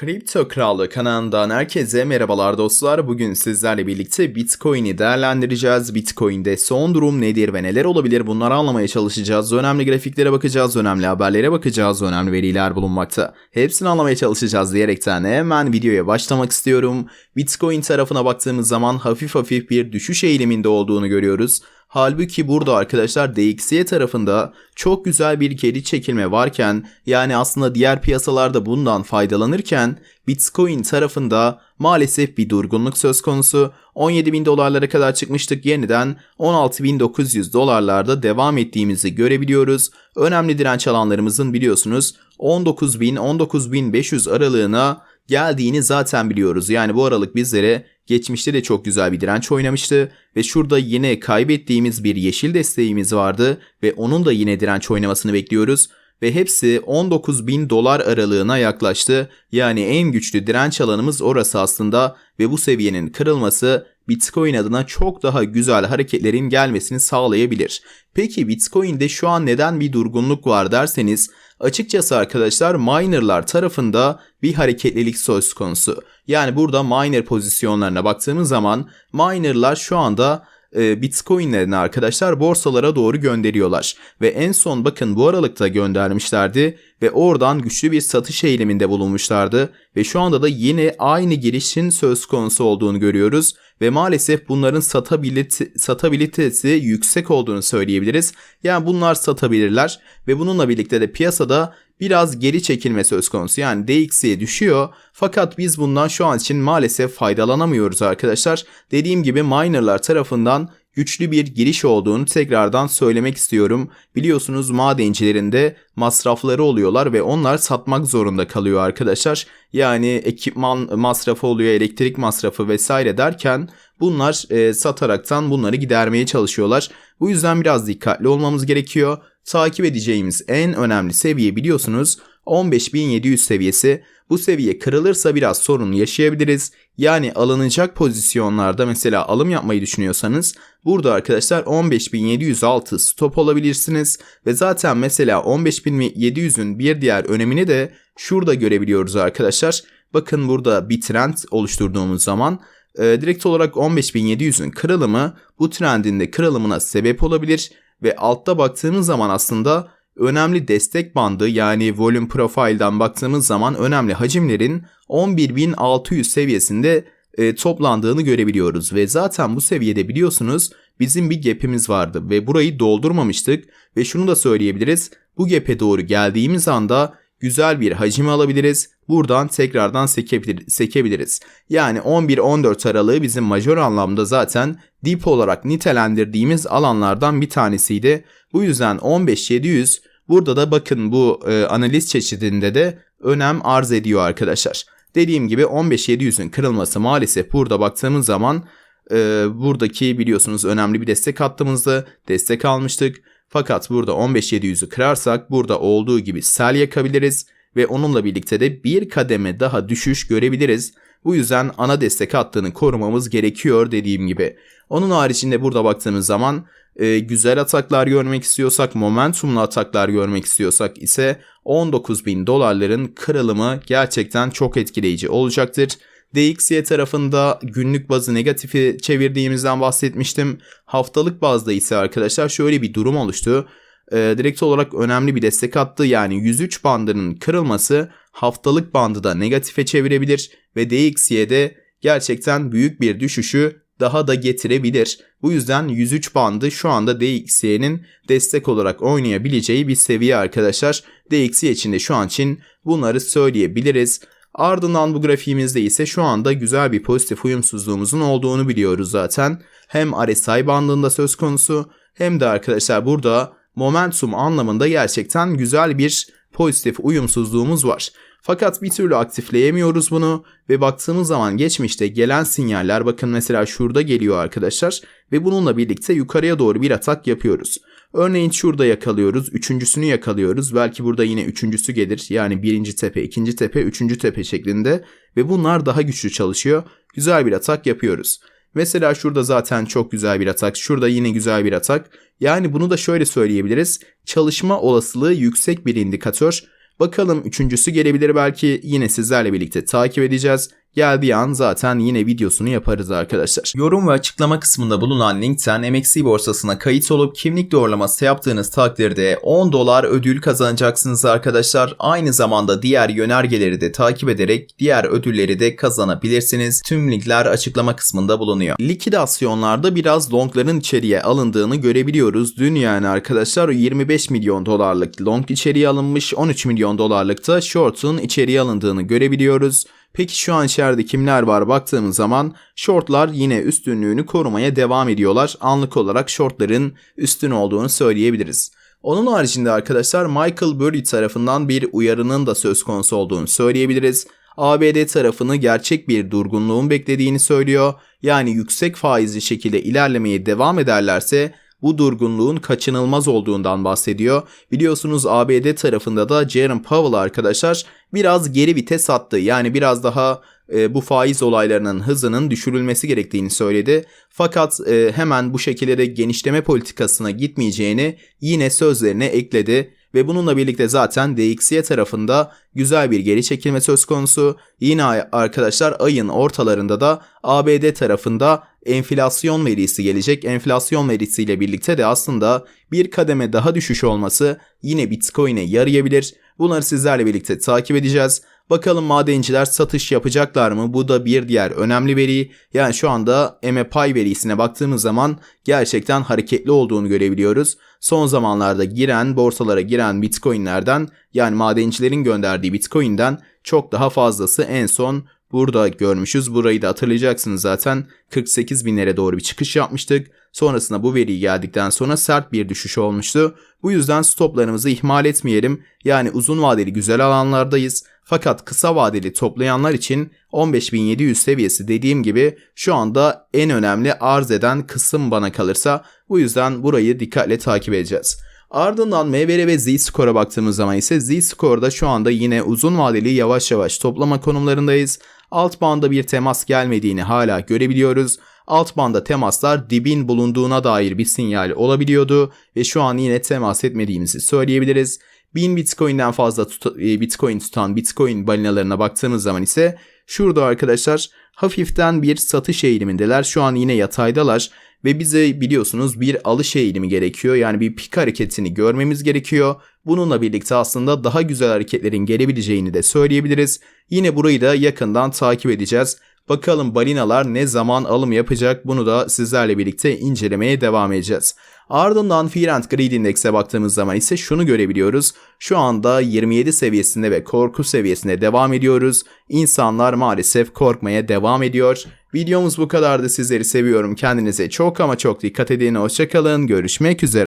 Kripto Krallığı kanalından herkese merhabalar dostlar. Bugün sizlerle birlikte Bitcoin'i değerlendireceğiz. Bitcoin'de son durum nedir ve neler olabilir bunları anlamaya çalışacağız. Önemli grafiklere bakacağız, önemli haberlere bakacağız, önemli veriler bulunmakta. Hepsini anlamaya çalışacağız diyerekten hemen videoya başlamak istiyorum. Bitcoin tarafına baktığımız zaman hafif hafif bir düşüş eğiliminde olduğunu görüyoruz. Halbuki burada arkadaşlar DXY tarafında çok güzel bir geri çekilme varken yani aslında diğer piyasalarda bundan faydalanırken Bitcoin tarafında maalesef bir durgunluk söz konusu. 17 bin dolarlara kadar çıkmıştık yeniden 16.900 dolarlarda devam ettiğimizi görebiliyoruz. Önemli direnç alanlarımızın biliyorsunuz 19.000 19.500 aralığına geldiğini zaten biliyoruz. Yani bu aralık bizlere geçmişte de çok güzel bir direnç oynamıştı ve şurada yine kaybettiğimiz bir yeşil desteğimiz vardı ve onun da yine direnç oynamasını bekliyoruz ve hepsi 19 bin dolar aralığına yaklaştı. Yani en güçlü direnç alanımız orası aslında ve bu seviyenin kırılması Bitcoin adına çok daha güzel hareketlerin gelmesini sağlayabilir. Peki Bitcoin'de şu an neden bir durgunluk var derseniz açıkçası arkadaşlar minerlar tarafında bir hareketlilik söz konusu. Yani burada miner pozisyonlarına baktığımız zaman minerlar şu anda e, Bitcoin'lerini arkadaşlar borsalara doğru gönderiyorlar. Ve en son bakın bu aralıkta göndermişlerdi ve oradan güçlü bir satış eğiliminde bulunmuşlardı. Ve şu anda da yine aynı girişin söz konusu olduğunu görüyoruz. Ve maalesef bunların satabilite, satabilitesi yüksek olduğunu söyleyebiliriz. Yani bunlar satabilirler ve bununla birlikte de piyasada biraz geri çekilme söz konusu. Yani DXY düşüyor fakat biz bundan şu an için maalesef faydalanamıyoruz arkadaşlar. Dediğim gibi minerlar tarafından güçlü bir giriş olduğunu tekrardan söylemek istiyorum. Biliyorsunuz madencilerin de masrafları oluyorlar ve onlar satmak zorunda kalıyor arkadaşlar. Yani ekipman masrafı oluyor, elektrik masrafı vesaire derken bunlar e, sataraktan bunları gidermeye çalışıyorlar. Bu yüzden biraz dikkatli olmamız gerekiyor. Takip edeceğimiz en önemli seviye biliyorsunuz 15.700 seviyesi. Bu seviye kırılırsa biraz sorun yaşayabiliriz. Yani alınacak pozisyonlarda mesela alım yapmayı düşünüyorsanız burada arkadaşlar 15.706 stop olabilirsiniz. Ve zaten mesela 15.700'ün bir diğer önemini de şurada görebiliyoruz arkadaşlar. Bakın burada bir trend oluşturduğumuz zaman e, direkt olarak 15.700'ün kırılımı bu trendin de kırılımına sebep olabilir. Ve altta baktığımız zaman aslında önemli destek bandı yani volume profile'dan baktığımız zaman önemli hacimlerin 11.600 seviyesinde e, toplandığını görebiliyoruz. Ve zaten bu seviyede biliyorsunuz bizim bir gap'imiz vardı ve burayı doldurmamıştık. Ve şunu da söyleyebiliriz bu gap'e doğru geldiğimiz anda güzel bir hacim alabiliriz. Buradan tekrardan sekebilir, sekebiliriz. Yani 11-14 aralığı bizim majör anlamda zaten dip olarak nitelendirdiğimiz alanlardan bir tanesiydi. Bu yüzden 15-700 burada da bakın bu e, analiz çeşidinde de önem arz ediyor arkadaşlar. Dediğim gibi 15-700'ün kırılması maalesef burada baktığımız zaman e, buradaki biliyorsunuz önemli bir destek hattımızda destek almıştık. Fakat burada 15-700'ü kırarsak burada olduğu gibi sel yakabiliriz ve onunla birlikte de bir kademe daha düşüş görebiliriz. Bu yüzden ana destek hattını korumamız gerekiyor dediğim gibi. Onun haricinde burada baktığımız zaman e, güzel ataklar görmek istiyorsak, momentumlu ataklar görmek istiyorsak ise 19.000 dolarların kırılımı gerçekten çok etkileyici olacaktır. DXY tarafında günlük bazı negatifi çevirdiğimizden bahsetmiştim. Haftalık bazda ise arkadaşlar şöyle bir durum oluştu. Ee, direkt olarak önemli bir destek attı. Yani 103 bandının kırılması haftalık bandı da negatife çevirebilir ve DXY'de gerçekten büyük bir düşüşü daha da getirebilir. Bu yüzden 103 bandı şu anda DXY'nin destek olarak oynayabileceği bir seviye arkadaşlar. DXY için de şu an için bunları söyleyebiliriz. Ardından bu grafiğimizde ise şu anda güzel bir pozitif uyumsuzluğumuzun olduğunu biliyoruz zaten. Hem RSI bandında söz konusu hem de arkadaşlar burada momentum anlamında gerçekten güzel bir pozitif uyumsuzluğumuz var. Fakat bir türlü aktifleyemiyoruz bunu ve baktığımız zaman geçmişte gelen sinyaller bakın mesela şurada geliyor arkadaşlar ve bununla birlikte yukarıya doğru bir atak yapıyoruz. Örneğin şurada yakalıyoruz. Üçüncüsünü yakalıyoruz. Belki burada yine üçüncüsü gelir. Yani birinci tepe, ikinci tepe, üçüncü tepe şeklinde. Ve bunlar daha güçlü çalışıyor. Güzel bir atak yapıyoruz. Mesela şurada zaten çok güzel bir atak. Şurada yine güzel bir atak. Yani bunu da şöyle söyleyebiliriz. Çalışma olasılığı yüksek bir indikatör. Bakalım üçüncüsü gelebilir belki yine sizlerle birlikte takip edeceğiz. Geldiği an zaten yine videosunu yaparız arkadaşlar. Yorum ve açıklama kısmında bulunan linkten MXC borsasına kayıt olup kimlik doğrulaması yaptığınız takdirde 10 dolar ödül kazanacaksınız arkadaşlar. Aynı zamanda diğer yönergeleri de takip ederek diğer ödülleri de kazanabilirsiniz. Tüm linkler açıklama kısmında bulunuyor. Likidasyonlarda biraz longların içeriye alındığını görebiliyoruz. Dün yani arkadaşlar 25 milyon dolarlık long içeriye alınmış 13 milyon dolarlık da short'un içeriye alındığını görebiliyoruz. Peki şu an içeride kimler var baktığımız zaman shortlar yine üstünlüğünü korumaya devam ediyorlar. Anlık olarak shortların üstün olduğunu söyleyebiliriz. Onun haricinde arkadaşlar Michael Burry tarafından bir uyarının da söz konusu olduğunu söyleyebiliriz. ABD tarafını gerçek bir durgunluğun beklediğini söylüyor. Yani yüksek faizli şekilde ilerlemeye devam ederlerse bu durgunluğun kaçınılmaz olduğundan bahsediyor. Biliyorsunuz ABD tarafında da Jerome Powell arkadaşlar biraz geri vites attı. Yani biraz daha e, bu faiz olaylarının hızının düşürülmesi gerektiğini söyledi. Fakat e, hemen bu şekilde de genişleme politikasına gitmeyeceğini yine sözlerine ekledi ve bununla birlikte zaten DXY tarafında güzel bir geri çekilme söz konusu. Yine arkadaşlar ayın ortalarında da ABD tarafında enflasyon verisi gelecek. Enflasyon verisiyle birlikte de aslında bir kademe daha düşüş olması yine Bitcoin'e yarayabilir. Bunları sizlerle birlikte takip edeceğiz. Bakalım madenciler satış yapacaklar mı? Bu da bir diğer önemli veri. Yani şu anda MPI verisine baktığımız zaman gerçekten hareketli olduğunu görebiliyoruz. Son zamanlarda giren, borsalara giren Bitcoin'lerden yani madencilerin gönderdiği Bitcoin'den çok daha fazlası en son burada görmüşüz. Burayı da hatırlayacaksınız zaten 48 binlere doğru bir çıkış yapmıştık. Sonrasında bu veri geldikten sonra sert bir düşüş olmuştu. Bu yüzden stoplarımızı ihmal etmeyelim. Yani uzun vadeli güzel alanlardayız. Fakat kısa vadeli toplayanlar için 15.700 seviyesi dediğim gibi şu anda en önemli arz eden kısım bana kalırsa. Bu yüzden burayı dikkatle takip edeceğiz. Ardından MVR ve Z-Score'a baktığımız zaman ise Z-Score'da şu anda yine uzun vadeli yavaş yavaş toplama konumlarındayız. Alt banda bir temas gelmediğini hala görebiliyoruz. Alt banda temaslar dibin bulunduğuna dair bir sinyal olabiliyordu ve şu an yine temas etmediğimizi söyleyebiliriz. 1000 Bitcoin'den fazla tut e, Bitcoin tutan Bitcoin balinalarına baktığımız zaman ise şurada arkadaşlar hafiften bir satış eğilimindeler. Şu an yine yataydalar ve bize biliyorsunuz bir alış eğilimi gerekiyor. Yani bir pik hareketini görmemiz gerekiyor. Bununla birlikte aslında daha güzel hareketlerin gelebileceğini de söyleyebiliriz. Yine burayı da yakından takip edeceğiz. Bakalım balinalar ne zaman alım yapacak bunu da sizlerle birlikte incelemeye devam edeceğiz. Ardından Fear and Greed Index'e baktığımız zaman ise şunu görebiliyoruz. Şu anda 27 seviyesinde ve korku seviyesinde devam ediyoruz. İnsanlar maalesef korkmaya devam ediyor. Videomuz bu kadardı. Sizleri seviyorum. Kendinize çok ama çok dikkat edin. Hoşçakalın. Görüşmek üzere.